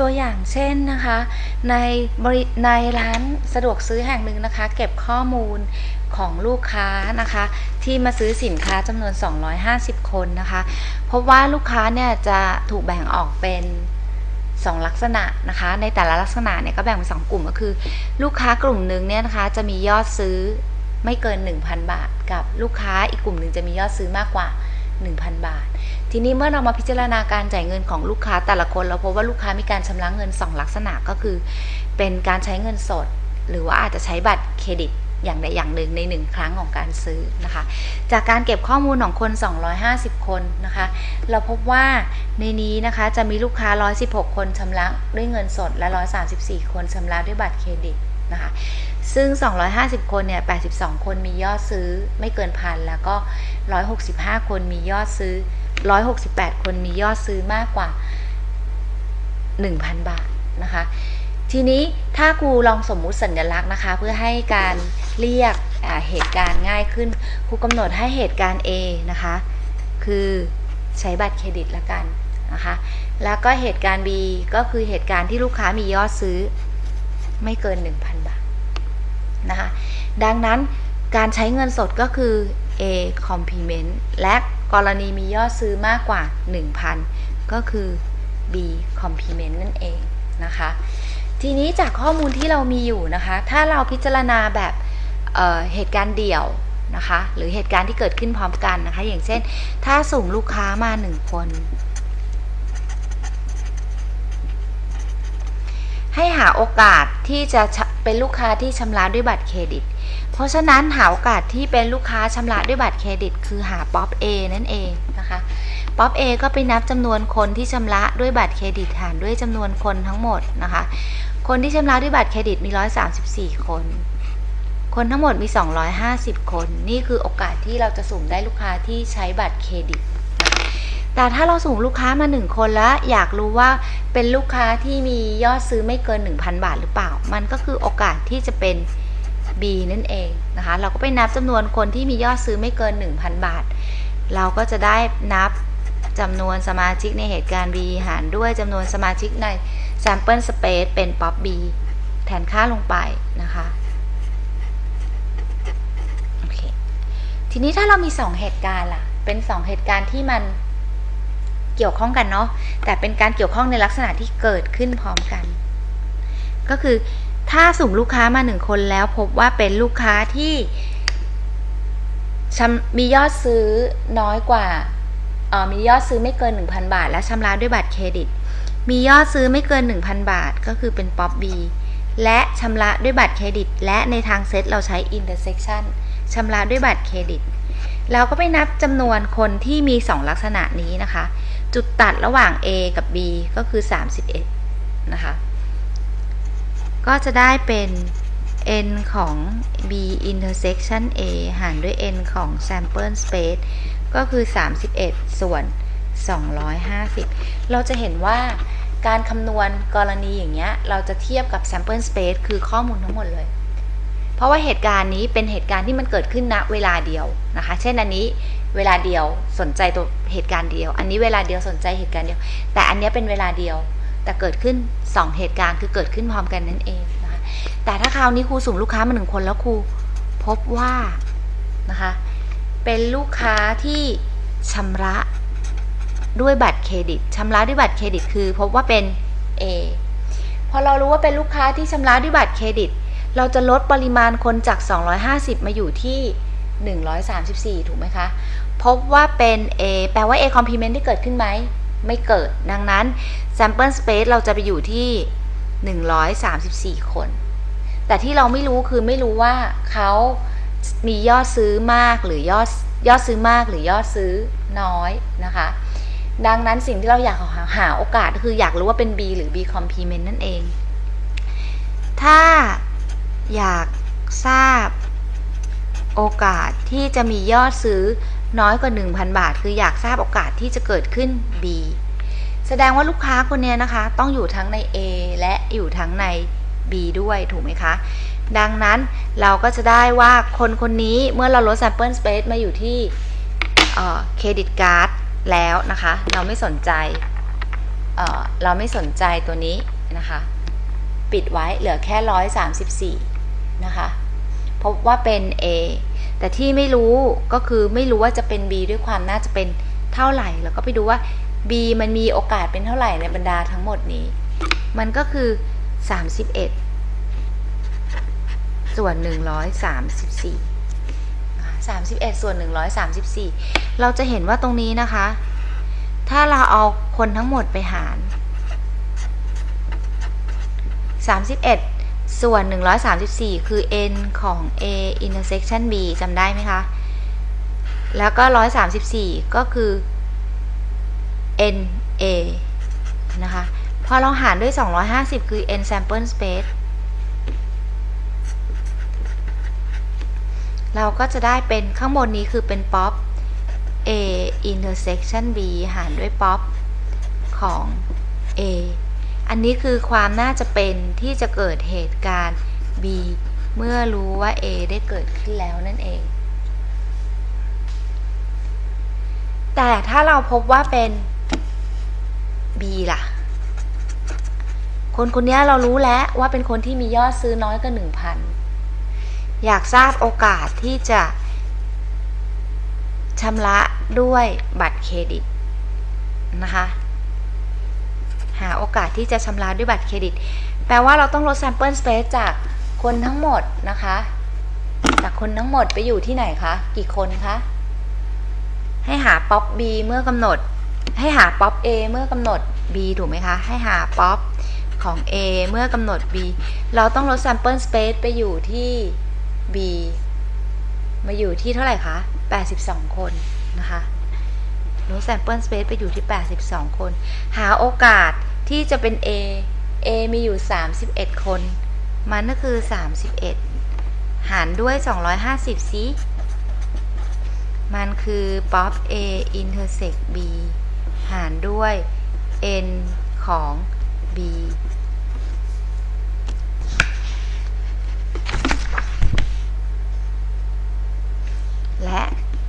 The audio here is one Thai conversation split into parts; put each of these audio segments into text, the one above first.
ตัวอย่างเช่นนะคะในบริในร้านสะดวกซื้อแห่งหนึ่งนะคะ เก็บข้อมูลของลูกค้านะคะ ที่มาซื้อสินค้าจำนวน 250 คนนะคะพบว่าลูกค้าเนี่ยจะถูกแบ่งออกเป็น 2 ลักษณะนะคะ ในแต่ละลักษณะเนี่ยก็แบ่งเป็นสองกลุ่มก็คือ ลูกค้ากลุ่มหนึ่งเนี่ยนะคะจะมียอดซื้อไม่เกิน 1,000 บาท กับลูกค้าอีกกลุ่มหนึ่งจะมียอดซื้อมากกว่า 1,000 บาททีนี้เมื่อเรามาพิจารณาการจ่ายเงินของลูกค้าแต่ละคน เราพบว่าลูกค้ามีการชำระเงิน 2 ลักษณะก็คือ เป็นการใช้เงินสด หรือว่าอาจจะใช้บัตรเครดิตอย่างใดอย่างหนึ่งในหนึ่งครั้งของการซื้อนะคะ จากการเก็บข้อมูลของคน 250 คนนะคะ เราพบว่าในนี้นะคะจะมีลูกค้า 116 คนชำระด้วยเงินสด และ 134 คนชำระด้วยบัตรเครดิตนะคะ ซึ่ง 250 คนเนี่ย 82 คนมียอดซื้อไม่เกินพัน แล้วก็ 165 คนมียอดซื้อ 168 คนมียอดซื้อมากกว่า 1,000 บาทนะคะ ทีนี้ถ้าครูลองสมมุติสัญลักษณ์นะคะ เพื่อให้การเรียกเหตุการณ์ง่ายขึ้นครูกำหนดให้เหตุการณ์ A นะคะ คือใช้บัตรเครดิตละกันนะคะ แล้วก็เหตุการณ์ B ก็คือเหตุการณ์ที่ลูกค้ามียอดซื้อไม่เกิน 1,000 บาทนะคะ ดังนั้นการใช้เงินสดก็คือ A complement และ กรณีมียอดซื้อมากกว่า 1,000 ก็คือ B complement นั่นเองนะคะ ทีนี้จากข้อมูลที่เรามีอยู่นะคะ ถ้าเราพิจารณาแบบเเหตุการณ์เดี่ยวนะคะ หรือเหตุการณ์ที่เกิดขึ้นพร้อมกันนะคะ อย่างเช่น ถ้าส่งลูกค้ามาหนึ่งคน ให้หาโอกาสที่จะ เป็นลูกค้าที่ชำระด้วยบัตรเครดิต เพราะฉะนั้นหาโอกาสที่เป็นลูกค้าชำระด้วยบัตรเครดิต คือหาป๊อป A นั่นเองนะคะป๊อป A ก็ไปนับจำนวนคนที่ชำระด้วยบัตรเครดิตหารด้วยจำนวนคนทั้งหมดนะคะ คนที่ชำระด้วยบัตรเครดิตมี 134 คน คนทั้งหมดมี 250 คน นี่คือโอกาสที่เราจะสุ่มได้ลูกค้าที่ใช้บัตรเครดิต แต่ถ้าเราสุ่มลูกค้ามา1คนแล้ว อยากรู้ว่าเป็นลูกค้าที่มียอดซื้อไม่เกิน 1,000 บาทหรือเปล่า มันก็คือโอกาสที่จะเป็น B นั่นเองนะคะ เราก็ไปนับจำนวนคนที่มียอดซื้อไม่เกิน 1,000 บาท เราก็จะได้นับจำนวนสมาชิกในเหตุการณ์ B หารด้วยจำนวนสมาชิกใน sample space เป็น pop B แทนค่าลงไปนะคะโอเคทีนี้ถ้าเรามี 2 เหตุการณ์ล่ะ เป็น 2 เหตุการณ์ที่มัน เกี่ยวข้องกันเนาะแต่เป็นการเกี่ยวข้องในลักษณะที่เกิดขึ้นพร้อมกัน ก็คือถ้าสุ่มลูกค้ามาหนึ่งคนแล้วพบว่าเป็นลูกค้าที่มียอดซื้อน้อยกว่ามียอดซื้อไม่เกิน 1,000 บาท และชำระด้วยบัตรเครดิต มียอดซื้อไม่เกิน 1,000 บาท ก็คือเป็นป๊อปบีและชำระด้วยบัตรเครดิต และในทางเซตเราใช้ intersection ชำระด้วยบัตรเครดิต เราก็ไปนับจำนวนคนที่มี 2 ลักษณะนี้นะคะ จุดตัดระหว่าง A กับ B ก็คือ 31 นะคะ ก็จะได้เป็น n ของ b intersection a หารด้วย n ของ sample space ก็คือ 31 ส่วน 250 เราจะเห็นว่าการคำนวณกรณีอย่างเงี้ย เราจะเทียบกับ sample space คือข้อมูลทั้งหมดเลย เพราะว่าเหตุการณ์นี้เป็นเหตุการณ์ที่มันเกิดขึ้นณเวลาเดียวนะคะ เช่นอันนี้ เวลาเดียวสนใจตัวเหตุการณ์เดียว อันนี้เวลาเดียวสนใจเหตุการณ์เดียว แต่อันนี้เป็นเวลาเดียว แต่เกิดขึ้น 2 เหตุการณ์คือเกิดขึ้นพร้อมกันนั่นเองนะคะแต่ถ้าคราวนี้ครูส่งลูกค้ามาหนึ่งคนแล้วครูพบว่านะคะเป็นลูกค้าที่ชำระด้วยบัตรเครดิตชำระด้วยบัตรเครดิต คือ พบว่าเป็น A พอเรารู้ว่าเป็นลูกค้าที่ชำระด้วยบัตรเครดิต เราจะลดปริมาณคนจาก 250 มาอยู่ที่ 134 ถูกไหมคะ พบว่าเป็น A แปลว่า A complement ที่เกิดขึ้นไหม ไม่เกิด ดังนั้น sample space เราจะไปอยู่ที่ 134 คน แต่ที่เราไม่รู้คือไม่รู้ว่าเขามียอดซื้อมากหรือยอดยอดซื้อมากหรือยอดซื้อน้อยนะคะ ดังนั้นสิ่งที่เราอยากหาหาโอกาสคืออยากรู้ว่าเป็น B หรือ B complement นั่นเอง ถ้าอยากทราบโอกาสที่จะมียอดซื้อ น้อยกว่า 1,000 บาท คืออยากทราบโอกาสที่จะเกิดขึ้น B แสดงว่าลูกค้าคนนี้นะคะ ต้องอยู่ทั้งใน A และอยู่ทั้งใน B ด้วยถูกไหมคะ ดังนั้นเราก็จะได้ว่าคนคนนี้เมื่อเราลด sample space มาอยู่ที่เครดิตการ์ดแล้วนะคะ เราไม่สนใจเเราไม่สนใจตัวนี้นะคะ ปิดไว้เหลือแค่ 134 นะคะ พบว่าเป็น A แต่ที่ไม่รู้ก็คือไม่รู้ว่าจะเป็น B ด้วยความน่าจะเป็นเท่าไหร่ แล้วก็ไปดูว่า B มันมีโอกาสเป็นเท่าไหร่ในบรรดาทั้งหมดนี้ มันก็คือ 31 ส่วน 134 31 ส่วน 134 เราจะเห็นว่าตรงนี้นะคะ ถ้าเราเอาคนทั้งหมดไปหาร 31 ส่วน 134 คือ n ของ a intersection b จำได้ไหมคะ แล้วก็ 134 ก็คือ n a นะคะ พอเราหารด้วย 250 คือ n sample space เราก็จะได้เป็นข้างบนนี้คือเป็น pop a intersection b หารด้วย pop ของ a อันนี้คือความน่าจะเป็นที่จะเกิดเหตุการณ์ b เมื่อรู้ว่า a ได้เกิดขึ้นแล้วนั่นเอง แต่ถ้าเราพบว่าเป็น b ล่ะ คนคนนี้เรารู้แล้วว่าเป็นคนที่มียอดซื้อน้อยกว่า1,000 อยากทราบโอกาสที่จะชำระด้วยบัตรเครดิตนะคะ หาโอกาสที่จะชำระด้วยบัตรเครดิต แปลว่าเราต้องลด sample space จากคนทั้งหมดนะคะ จากคนทั้งหมดไปอยู่ที่ไหนคะ กี่คนคะ ให้หาป๊อป B เมื่อกำหนด ให้หาป๊อป A เมื่อกำหนด B ถูกไหมคะ ให้หาป๊อปของ A เมื่อกำหนด B เราต้องลด sample space ไปอยู่ที่ B มาอยู่ที่เท่าไหร่คะ 82 คนนะคะ ลด sample space ไปอยู่ที่ 82 คน หาโอกาสที่จะเป็น A A มีอยู่ 31 คน มันก็คือ 31 หารด้วย 250ซิมันคือ pop A intersect B หารด้วย n ของ B และ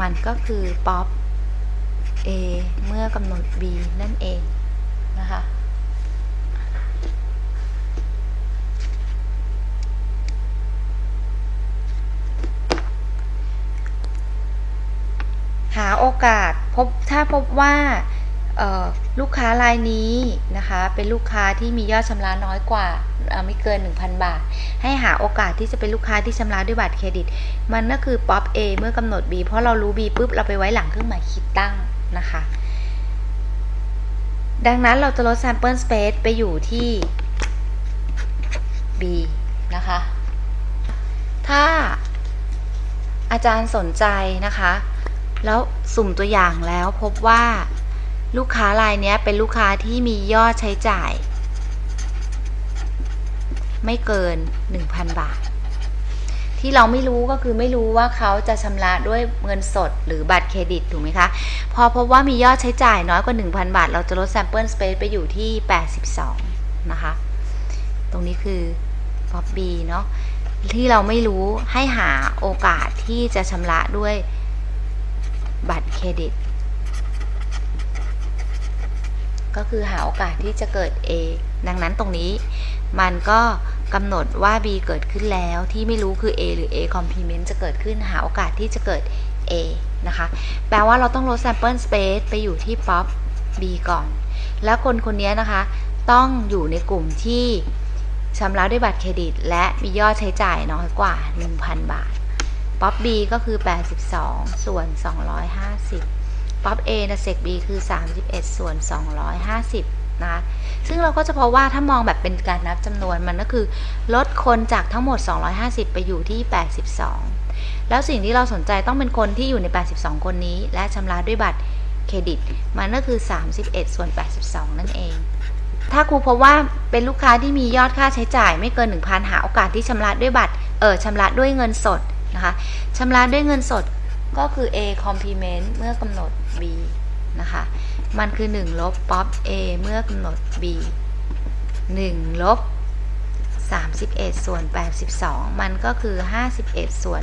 มันก็คือ pop A เมื่อกำหนด B นั่นเองนะคะหาโอกาสพบถ้าพบว่าลูกค้ารายนี้นะคะ เป็นลูกค้าที่มียอดชำระน้อยกว่าไม่เกิน 1,000 บาท ให้หาโอกาสที่จะเป็นลูกค้าที่ชำระด้วยบัตรเครดิต มันก็คือป๊อป A เมื่อกำหนด B เพราะเรารู้ B ปุ๊บเราไปไว้หลังเครื่องหมายคิดตั้ง นะคะ ดังนั้นเราจะลด sample space ไปอยู่ที่ B นะคะ ถ้าอาจารย์สนใจนะคะ แล้วสุ่มตัวอย่างแล้วพบว่าลูกค้ารายนี้เป็นลูกค้าที่มียอดใช้จ่าย ไม่เกิน 1,000 บาท ที่เราไม่รู้ก็คือไม่รู้ว่าเขาจะชำระด้วยเงินสดหรือบัตรเครดิตถูกไหมคะ พอพบว่ามียอดใช้จ่ายน้อยกว่า 1,000 บาท เราจะลด sample space ไปอยู่ที่ 82 นะคะ ตรงนี้คือ pop B เนาะที่เราไม่รู้ให้หาโอกาสที่จะชำระด้วยบัตรเครดิต ก็คือหาโอกาสที่จะเกิด A ดังนั้นตรงนี้มันก็ กำหนดว่า B เกิดขึ้นแล้วที่ไม่รู้คือ A หรือ A complement จะเกิดขึ้นหาโอกาสที่จะเกิด A นะคะ แปลว่าเราต้องลด sample space ไปอยู่ที่ pop B ก่อน แล้วคนคนนี้นะคะ ต้องอยู่ในกลุ่มที่ชำระด้วยบัตรเครดิต และมียอดใช้จ่ายน้อยกว่า 1,000 บาท ป๊อป B ก็คือ 82 ส่วน 250 ป๊อป A นะเซก B คือ 31 ส่วน 250 นะคะ ซึ่งเราก็จะพบว่าถ้ามองแบบเป็นการนับจำนวนมันก็คือ ลดคนจากทั้งหมด 250 ไปอยู่ที่ 82 แล้วสิ่งที่เราสนใจต้องเป็นคนที่อยู่ใน 82 คนนี้ และชำระด้วยบัตรเครดิต มันก็คือ 31 ส่วน 82 นั่นเอง ถ้าครูพบว่าเป็นลูกค้าที่มียอดค่าใช้จ่ายไม่เกิน 1,000 หาโอกาสที่ชำระด้วยบัตร เออชำระด้วยเงินสดนะคะชำระด้วยเงินสดก็คือ A complement เมื่อกำหนด B นะคะ มันคือ 1 ลบป๊อป A เมื่อกำหนด B 1 ลบ 31 ส่วน 82 มันก็คือ 51 ส่วน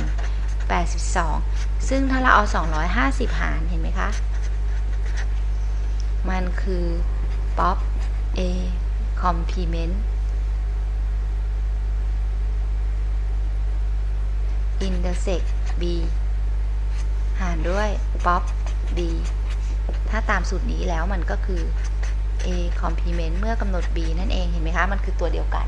82 ซึ่งถ้าเราเอา 250 หารเห็นไหมคะ มันคือป๊อป A complement intersect B หารด้วย pop B ถ้าตามสูตรนี้แล้วมันก็คือ A complement เมื่อกำหนด B นั่นเองเห็นไหมคะ มันคือตัวเดียวกัน